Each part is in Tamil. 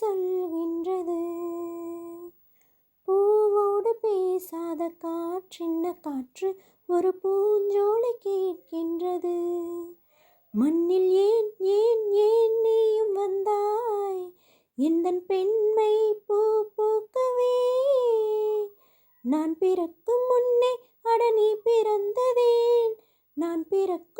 சொல்கின்றது. பூவோடு பேசாத காற்றின்ன காற்று ஒரு பூஞ்சோலை கேட்கின்றது. மண்ணில் ஏன் ஏன் ஏன் நீயும் வந்தாய்? எந்தன் பெண்மை பூ பூக்கவே? நான் பிறக்கும் முன்னே அட நீ பிறந்ததேன். நான் பிறக்க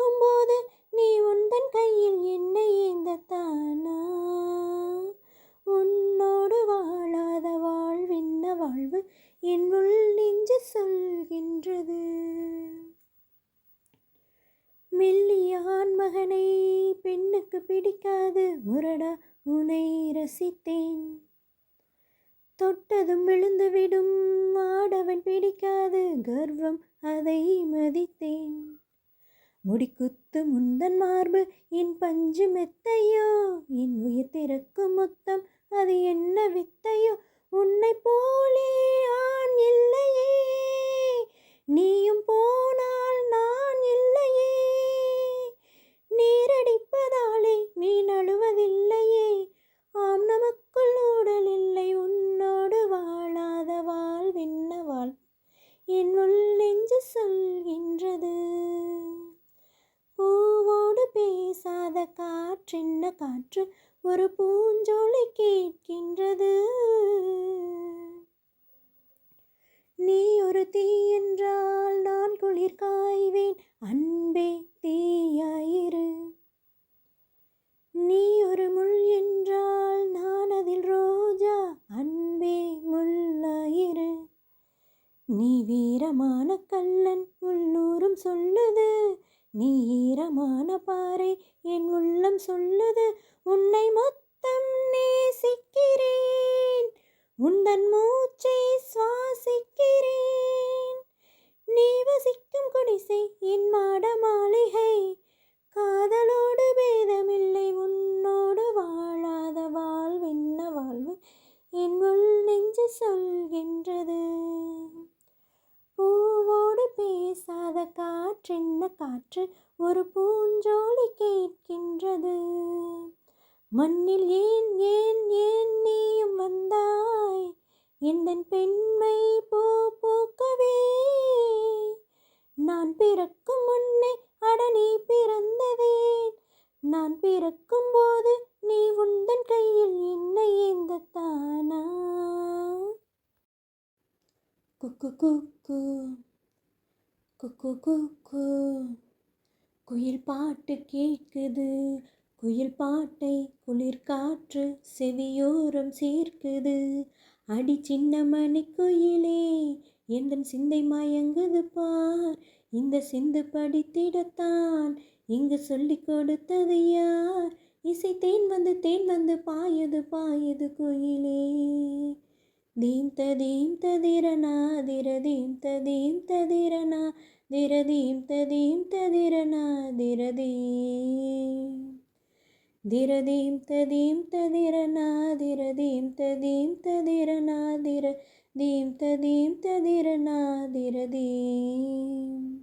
மகனை பெண்ணுக்கு பிடிக்காது முரடா உனை ரசித்தேன். தொட்டதும் விழுந்துவிடும் ஆடவன் பிடிக்காது கர்வம் அதை மதித்தேன். முடிக்குத்து முந்தன் மார்பு என் பஞ்சு மெத்தையோ என் உயிர் திறக்கும் மொத்தம் அது என்ன வித்தையோ உன்னை போலே காற்றென்ன காற்று ஒரு பூஞ்சோலை கேட்கின்றது? நீ ஒரு தீ என்றால் நான் குளிர் காய்வேன் நீ வீரமான கல்லன் உள்ளூரும் சொல்லுது. நீ ஈரமான பாறை என் உள்ளம் சொல்லுது. உன்னை மொத்தம் நேசிக்கிறேன். உந்தன் மூச்சை சுவாசிக்கிறேன். நீ வசிக்கும் குடிசை என் மா காற்று ஒரு பூஞ்சோலி கேட்கின்றது. மண்ணில் ஏன் ஏன் ஏன் நீயும் வந்தாய்? எந்தன் பெண்மை போ பூக்கவே? நான் பிறக்கும் முன்னே அடனே நீ பிறந்ததேன் நான் பிறக்கும் போது நீ உந்தன் கையில் என்னை தானா குக்கு குக்கு குக்கு குக்கு குயில் பாட்டு கேட்குது. குயில் பாட்டை குளிர் காற்று செவியோரம் சேர்க்குது. அடி சின்ன மணி குயிலே எந்தன் சிந்தை மயங்குது பார். இந்த சிந்து படித்திடத்தான் இங்கு சொல்லி கொடுத்தது யார்? இசை தேன் வந்து தேன் வந்து பாயுது பாயது குயிலே. தீம் ததீம் ததிரனா திரதீம் ததீம் ததிரனா திரதீம் ததீம் ததிரனா திரதீம் திரதீம் ததீம் ததிரனா திரதீம் ததீம் ததிரனா திர தீம். ததீம் ததிரனா திரதீம்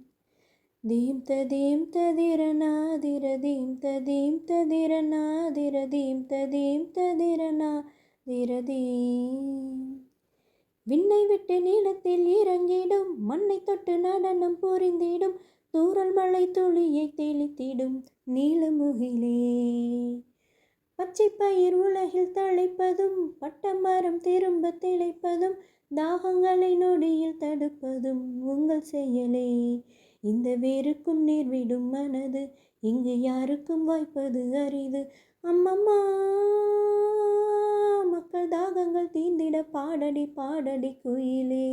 தீம் ததீம் ததிரனா திரதீம் ததீம் ததிரனா திரதீம் ததீம் ததிரனா திரதீம் விண்ணை விட்டு நீளத்தில் இறங்கிடும் மண்ணை தொட்டு நடனம் புரிந்திடும் தூரல் மழை துளியை தெளித்திடும் நீலமுகிலே. பச்சை பயிர் உலகில் தழைப்பதும் பட்ட மரம் திரும்ப திளைப்பதும் தாகங்களை நொடியில் தடுப்பதும் உங்கள் செயலே. இந்த வேருக்கும் நேர்விடும் மனது இங்கு யாருக்கும் வாய்ப்பது அரிது. அம்மம்மா! மக்கள் தாகங்கள் தீந்திட பாடடி பாடடி குயிலே.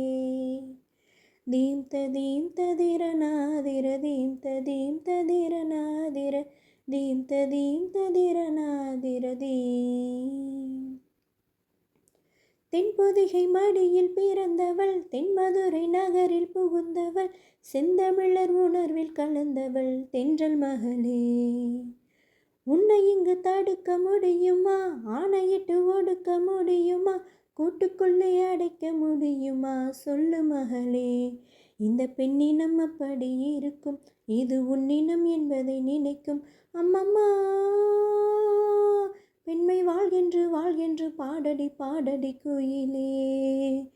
தீம் ததீம் ததிரநாதிர தீம் ததீம் ததிரநாதிர தீம் ததீம் ததிரநாதிர தீம் தென்பொதிகை மடியில் பிறந்தவள் தென்மதுரை நகரில் புகுந்தவள் செந்தமிழர் உணர்வில் கலந்தவள் தென்றல் மகளே. உன்னை இங்கு தடுக்க முடியுமா? ஆணையிட்டு ஒடுக்க முடியுமா? கூட்டுக்குள்ளே அடைக்க முடியுமா? சொல்லு மகளே. இந்த பெண்ணினம் அப்படி இருக்கும். இது உன்னினம் என்பதை நினைக்கும். அம்மம்மா! பெண்மை வாழ்கென்று வாழ்கென்று பாடடி பாடடி குயிலே.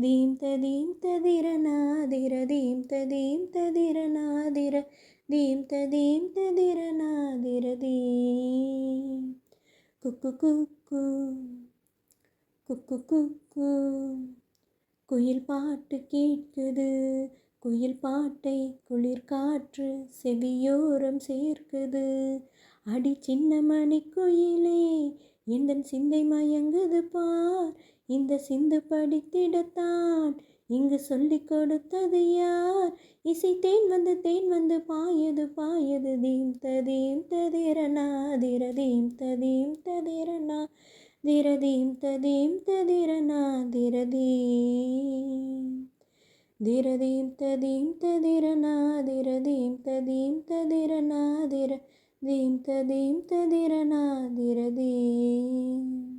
தீம் ததீம் ததிர நாதிர தீம் ததீம் ததிர நாதிர தீம் ததிர நாதிர குக்கு குக்கு குக்கு குக்கு குயில் பாட்டு கேட்குது. குயில் பாட்டை குளிர்காற்று செவியோரம் சேர்க்குது. அடி சின்ன மணி குயிலே எந்தன் சிந்தை மயங்குது பார். இந்த சிந்து படித்திடத்தான் இங்கு சொல்லி கொடுத்தது யார் இசை தேன் வந்து தேன் வந்து பாயுது பாயுது தீம் ததீம் ததிரனா திரதீம் ததீம் ததிரனா திரதீம் ததீம் ததிரனா திரதீம் திரதீம் ததீம் ததிரனா திரதீம் ததீம் ததிரனா திர தீம் ததீம் ததிரனா திரதீம்